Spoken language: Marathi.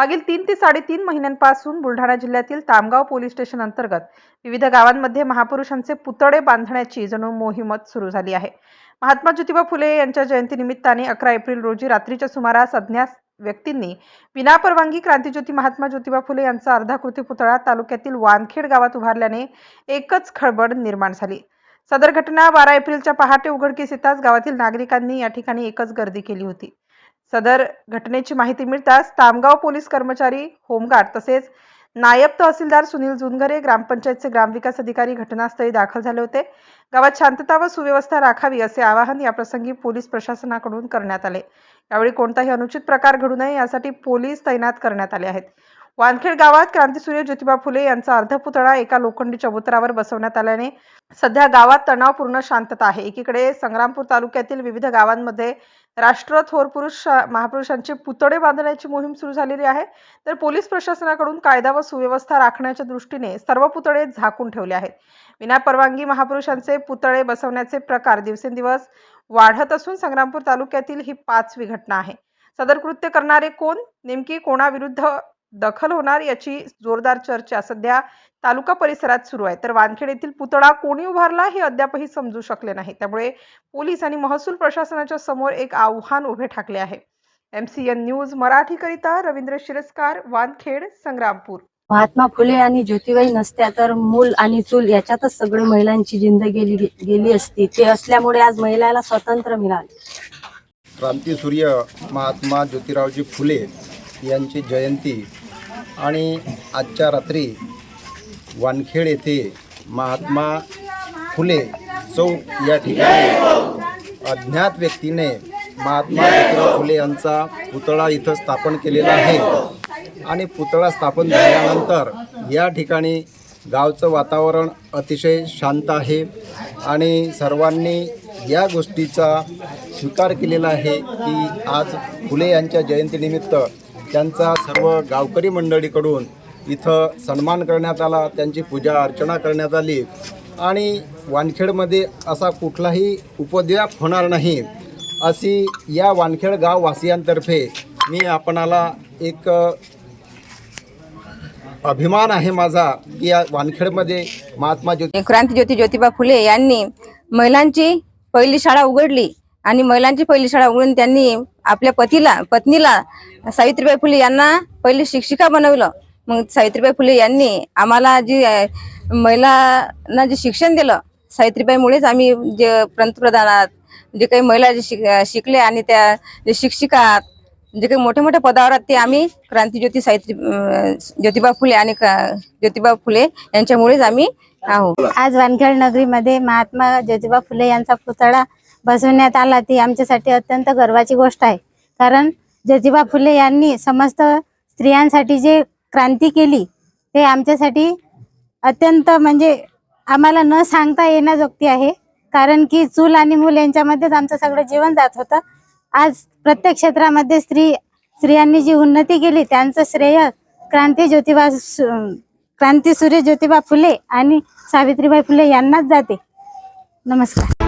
मागील तीन ते साडेतीन महिन्यांपासून बुलढाणा जिल्ह्यातील तामगाव पोलीस स्टेशन अंतर्गत विविध गावांमध्ये महापुरुषांचे पुतळे बांधण्याची जणू मोहिमत सुरू झाली आहे. महात्मा ज्योतिबा फुले यांच्या जयंतीनिमित्ताने अकरा एप्रिल रोजी रात्रीच्या सुमारास अज्ञात व्यक्तींनी विनापरवानगी क्रांतीज्योती महात्मा ज्योतिबा फुले यांचा अर्धाकृती पुतळा तालुक्यातील वानखेड गावात उभारल्याने एकच खळबळ निर्माण झाली. सदर घटना बारा एप्रिलच्या पहाटे उघडकीस येताच गावातील नागरिकांनी या ठिकाणी एकच गर्दी केली होती. सदर घटनेची माहिती मिळताच तामगाव पोलीस कर्मचारी होमगार्ड तसेच नायब तहसीलदार सुनील जुनघरे ग्रामपंचायतचे ग्रामविकास अधिकारी घटनास्थळी दाखल झाले होते. गावात शांतता व सुव्यवस्था राखावी असे आवाहन याप्रसंगी पोलीस प्रशासनाकडून करण्यात आले. यावेळी कोणताही अनुचित प्रकार घडू नये यासाठी पोलीस तैनात करण्यात आले आहेत. वानखेड गावात क्रांतीसूर्य ज्योतिबा फुले यांचा अर्धपुतळा एका लोखंडी चबुतरावर बसवण्यात आल्याने सध्या गावात तणावपूर्ण शांतता आहे. एकीकडे संग्रामपूर तालुक्यातील विविध गावांमध्ये राष्ट्र थोर पुरुष महापुरुषांचे पुतळे बांधण्याची मोहीम सुरू झालेली आहे. तर पोलीस प्रशासनाकडून कायदा व सुव्यवस्था राखण्याच्या दृष्टीने सर्व पुतळे झाकून ठेवले आहेत. विना परवानगी महापुरुषांचे पुतळे बसवण्याचे प्रकार दिवसेंदिवस वाढत असून संग्रामपूर तालुक्यातील ही पाचवी घटना आहे. सदर कृत्य करणारे कोण? नेमकी कोणाविरुद्ध दखल होणार याची जोरदार चर्चा सध्या तालुका परिसरात सुरू आहे. तर वानखेड येथील पुतळा कोणी उभारला हे अद्यापही समजू शकले नाही. त्यामुळे पोलीस आणि महसूल प्रशासनाच्या समोर एक आव्हान उभे ठाकले आहे. एम सी एन न्यूज मराठीकरिता रवींद्र शिरस्कार वानखेड संग्रामपूर. महात्मा फुले आणि ज्योतिबाई नसत्या तर मूल आणि चूल याच्यातच सगळी महिलांची जिंदगी गेली गेली असती. ते असल्यामुळे आज महिलाला स्वातंत्र्य मिळाले. क्रांतीसूर्य महात्मा ज्योतिरावजी फुले यांची जयंती आणि आजच्या रात्री वानखेड येथे महात्मा फुले चौक या ठिकाणी अज्ञात व्यक्तीने महात्मा ज्योतिराव फुले यांचा पुतळा इथं स्थापन केलेला आहे. आणि पुतळा स्थापन झाल्यानंतर या ठिकाणी गावचं वातावरण अतिशय शांत आहे आणि सर्वांनी या गोष्टीचा स्वीकार केलेला आहे की आज फुले यांच्या जयंतीनिमित्त त्यांचा सर्व गावकरी मंडळीकडून इथं सन्मान करण्यात आला त्यांची पूजा अर्चना करण्यात आली. आणि वानखेडमध्ये असा कुठलाही उपद्व्याप होणार नाही अशी या वानखेड गाववासियांतर्फे मी आपणाला एक अभिमान आहे माझा की या वानखेडमध्ये महात्मा ज्योती क्रांतीज्योती ज्योतिबा फुले यांनी महिलांची पहिली शाळा उघडली आणि महिलांची पहिली शाळा उघडून त्यांनी आपल्या पतीला पत्नीला सावित्रीबाई फुले यांना पहिले शिक्षिका बनवलं. मग सावित्रीबाई फुले यांनी आम्हाला जी महिलांना जे शिक्षण दिलं सावित्रीबाईमुळेच आम्ही जे पंतप्रधानात जे काही महिला जे शिक शिकले आणि त्या जे शिक्षिका जे काही मोठ्या मोठ्या पदावर आहेत ते आम्ही क्रांतीज्योती सावित्री ज्योतिबा फुले आणि ज्योतिबा फुले यांच्यामुळेच आम्ही आहोत. आज वानखेड नगरीमध्ये महात्मा ज्योतिबा फुले यांचा पुतळा बसवण्यात आला ती आमच्यासाठी अत्यंत गर्वाची गोष्ट आहे. कारण ज्योतिबा फुले यांनी समस्त स्त्रियांसाठी जे क्रांती केली ते आमच्यासाठी अत्यंत म्हणजे आम्हाला न सांगता येण्याजोगती आहे. कारण की चूल आणि मूल यांच्यामध्येच आमचं सगळं जीवन जात होतं. आज प्रत्येक क्षेत्रामध्ये स्त्री स्त्रियांनी जी उन्नती केली त्यांचं श्रेय क्रांती ज्योतिबा क्रांती सूर्य ज्योतिबा फुले आणि सावित्रीबाई फुले यांनाच जाते. नमस्कार.